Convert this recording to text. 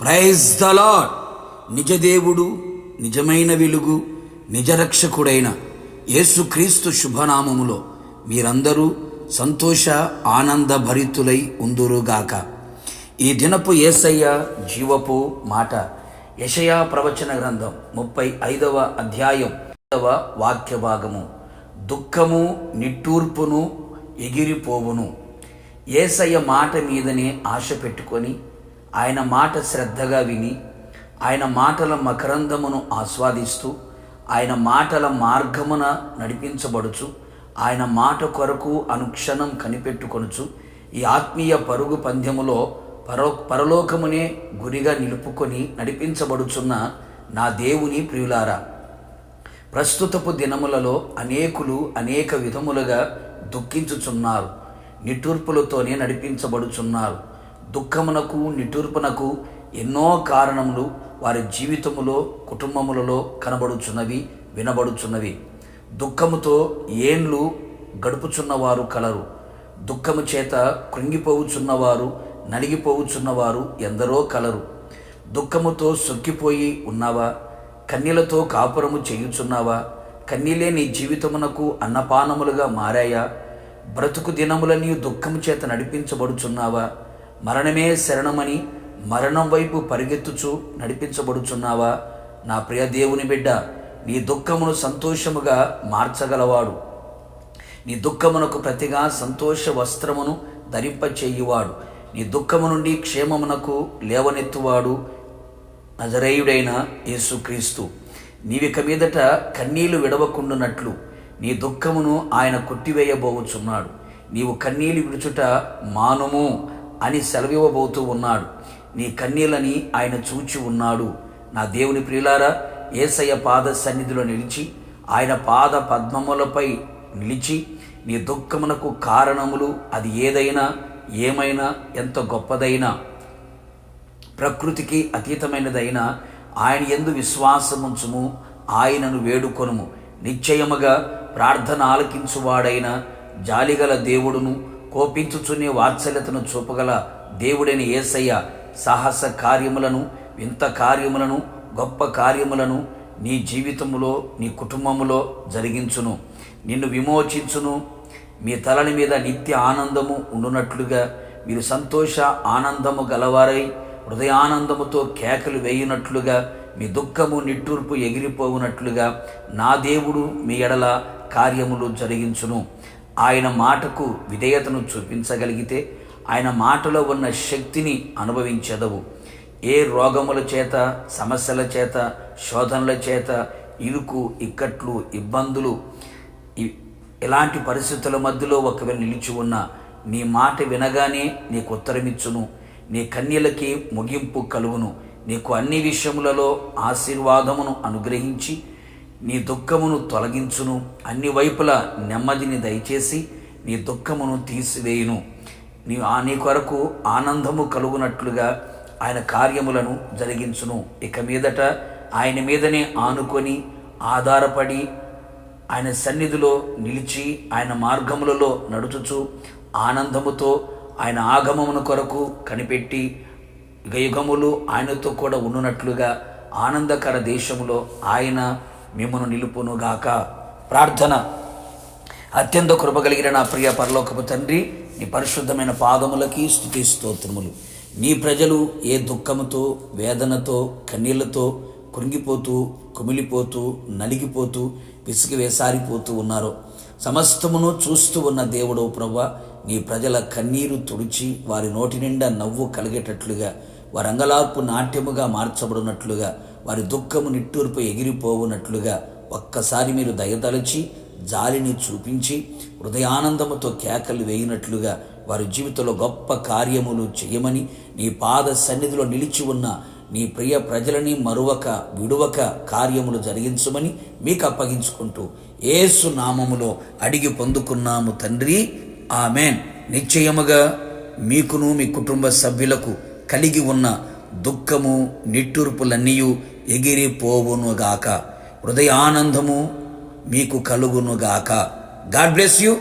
Praise the lord నిజదేవుడు నిజమైన వెలుగు నిజరక్షకుడైన యేసుక్రీస్తు శుభనామములో మీరందరూ సంతోష ఆనంద భరితులై ఉందురుగాక. ఈ దినపు ఏసయ్య జీవపు మాట యషయా ప్రవచన గ్రంథం ముప్పై ఐదవ అధ్యాయం ఐదవ వాక్య భాగము. దుఃఖము నిట్టూర్పును ఎగిరిపోవును. ఏసయ్య మాట మీదనే ఆశ పెట్టుకొని ఆయన మాట శ్రద్ధగా విని ఆయన మాటల మకరందమును ఆస్వాదిస్తూ ఆయన మాటల మార్గమున నడిపించబడుచు ఆయన మాట కొరకు అనుక్షణం కనిపెట్టుకొనుచు ఈ ఆత్మీయ పరుగు పంద్యములో పరో పరలోకమునే గురిగా నిలుపుకొని నడిపించబడుచున్న నా దేవుని ప్రియులారా ప్రస్తుతపు దినములలో అనేకులు అనేక విధములుగా దుఃఖించుచున్నారు నిట్టూర్పులతోనే నడిపించబడుచున్నారు. దుఃఖమునకు నిట్టూర్పునకు ఎన్నో కారణములు వారి జీవితములో కుటుంబములలో కనబడుచున్నవి వినబడుచున్నవి. దుఃఖముతో ఏండ్లు గడుపుచున్నవారు కలరు. దుఃఖము చేత కృంగిపోవుచున్నవారు నలిగిపోవుచున్నవారు ఎందరో కలరు. దుఃఖముతో సొక్కిపోయి ఉన్నావా? కన్నీలతో కాపురము చేయుచున్నావా? కన్నీలే నీ జీవితమునకు అన్నపానములుగా మారాయా? బ్రతుకు దినములని దుఃఖము చేత నడిపించబడుచున్నావా? మరణమే శరణమని మరణం వైపు పరిగెత్తుచు నడిపించబడుచున్నావా? నా ప్రియ దేవుని బిడ్డ నీ దుఃఖమును సంతోషముగా మార్చగలవాడు. నీ దుఃఖమునకు ప్రతిగా సంతోష వస్త్రమును ధరింపచేయువాడు. నీ దుఃఖము నుండి క్షేమమునకు లేవనెత్తువాడు నజరేయుడైన యేసుక్రీస్తు. నీవిక మీదట కన్నీళ్ళు విడవకుండునట్లు నీ దుఃఖమును ఆయన కొట్టివేయబోచున్నాడు. నీవు కన్నీళ్ళు విడుచుట మానుము. అని సెలవివ్వబోతూ ఉన్నాడు. నీ కన్నీళ్ళని ఆయన చూచి ఉన్నాడు. నా దేవుని ప్రియులారా ఏసయ్య పాద సన్నిధిలో నిలిచి ఆయన పాద పద్మములపై నిలిచి నీ దుఃఖమునకు కారణములు అది ఏదైనా ఏమైనా ఎంత గొప్పదైనా ప్రకృతికి అతీతమైనదైనా ఆయన ఎందు విశ్వాసముంచుము ఆయనను వేడుకొనుము. నిశ్చయముగా ప్రార్థన ఆలకించువాడైన జాలిగల దేవుడును కోపించుచునే వాత్సల్యతను చూపగల దేవుడైన ఏసయ్య సాహస కార్యములను వింత కార్యములను గొప్ప కార్యములను నీ జీవితములో నీ కుటుంబములో జరిగించును. నిన్ను విమోచించును. మీ తలని మీద నిత్య ఆనందము ఉండునట్లుగా మీరు సంతోష ఆనందము గలవారై హృదయానందముతో కేకలు వేయునట్లుగా మీ దుఃఖము నిట్టూర్పు ఎగిరిపోవునట్లుగా నా దేవుడు మీ ఎడల కార్యములు జరిగించును. ఆయన మాటకు విధేయతను చూపించగలిగితే ఆయన మాటలో ఉన్న శక్తిని అనుభవించదవు. ఏ రోగముల చేత సమస్యల చేత శోధనల చేత ఇరుకు ఇక్కట్లు ఇబ్బందులు ఇ- ఎలాంటి పరిస్థితుల మధ్యలో ఒకవేళ నిలిచి ఉన్నా నీ మాట వినగానే నీకు ఉత్తరమిచ్చును. నీ కన్యలకి ముగింపు కలుగును. నీకు అన్ని విషయములలో ఆశీర్వాదమును అనుగ్రహించి నీ దుఃఖమును తొలగించును. అన్ని వైపుల నెమ్మదిని దయచేసి నీ దుఃఖమును తీసివేయును. నీ ఆ నీ కొరకు ఆనందము కలుగునట్లుగా ఆయన కార్యములను జరిగించును. ఇక మీదట ఆయన మీదనే ఆనుకొని ఆధారపడి ఆయన సన్నిధిలో నిలిచి ఆయన మార్గములలో నడుచుచు ఆనందముతో ఆయన ఆగమమును కొరకు కనిపెట్టి యుగయుగములు ఆయనతో కూడా ఉండునట్లుగా ఆనందకర దేశములో ఆయన మిమ్మను నిలుపునుగాక ప్రార్థన. అత్యంత కృపగలిగిన నా ప్రియ పరలోకపు తండ్రి నీ పరిశుద్ధమైన పాదములకి స్థుతి స్తోత్రములు. నీ ప్రజలు ఏ దుఃఖముతో వేదనతో కన్నీళ్ళతో కృంగిపోతూ కుమిలిపోతూ నలిగిపోతూ విసిగి వేసారిపోతూ ఉన్నారో. సమస్తమును చూస్తూ ఉన్న దేవుడు ప్రవ్వ నీ ప్రజల కన్నీరు తుడిచి వారి నోటి నిండా నవ్వు కలిగేటట్లుగా వారంగలార్పు నాట్యముగా మార్చబడినట్లుగా వారి దుఃఖము నిట్టూర్పు ఎగిరిపోవునట్లుగా ఒక్కసారి మీరు దయదలచి జాలిని చూపించి హృదయానందముతో కేకలు వేయినట్లుగా వారి జీవితంలో గొప్ప కార్యములు చేయమని నీ పాద సన్నిధిలో నిలిచి ఉన్న నీ ప్రియ ప్రజలని మరువక విడువక కార్యములు జరిగించమని మీకు అప్పగించుకుంటూ ఏసు నామములో అడిగి పొందుకున్నాము తండ్రి. ఆమెన్. నిశ్చయముగా మీకును మీ కుటుంబ సభ్యులకు కలిగి ఉన్న దుఃఖము నిట్టూర్పులన్నీయు ఎగిరిపోవునుగాక హృదయానందము మీకు కలుగునుగాక. God bless you.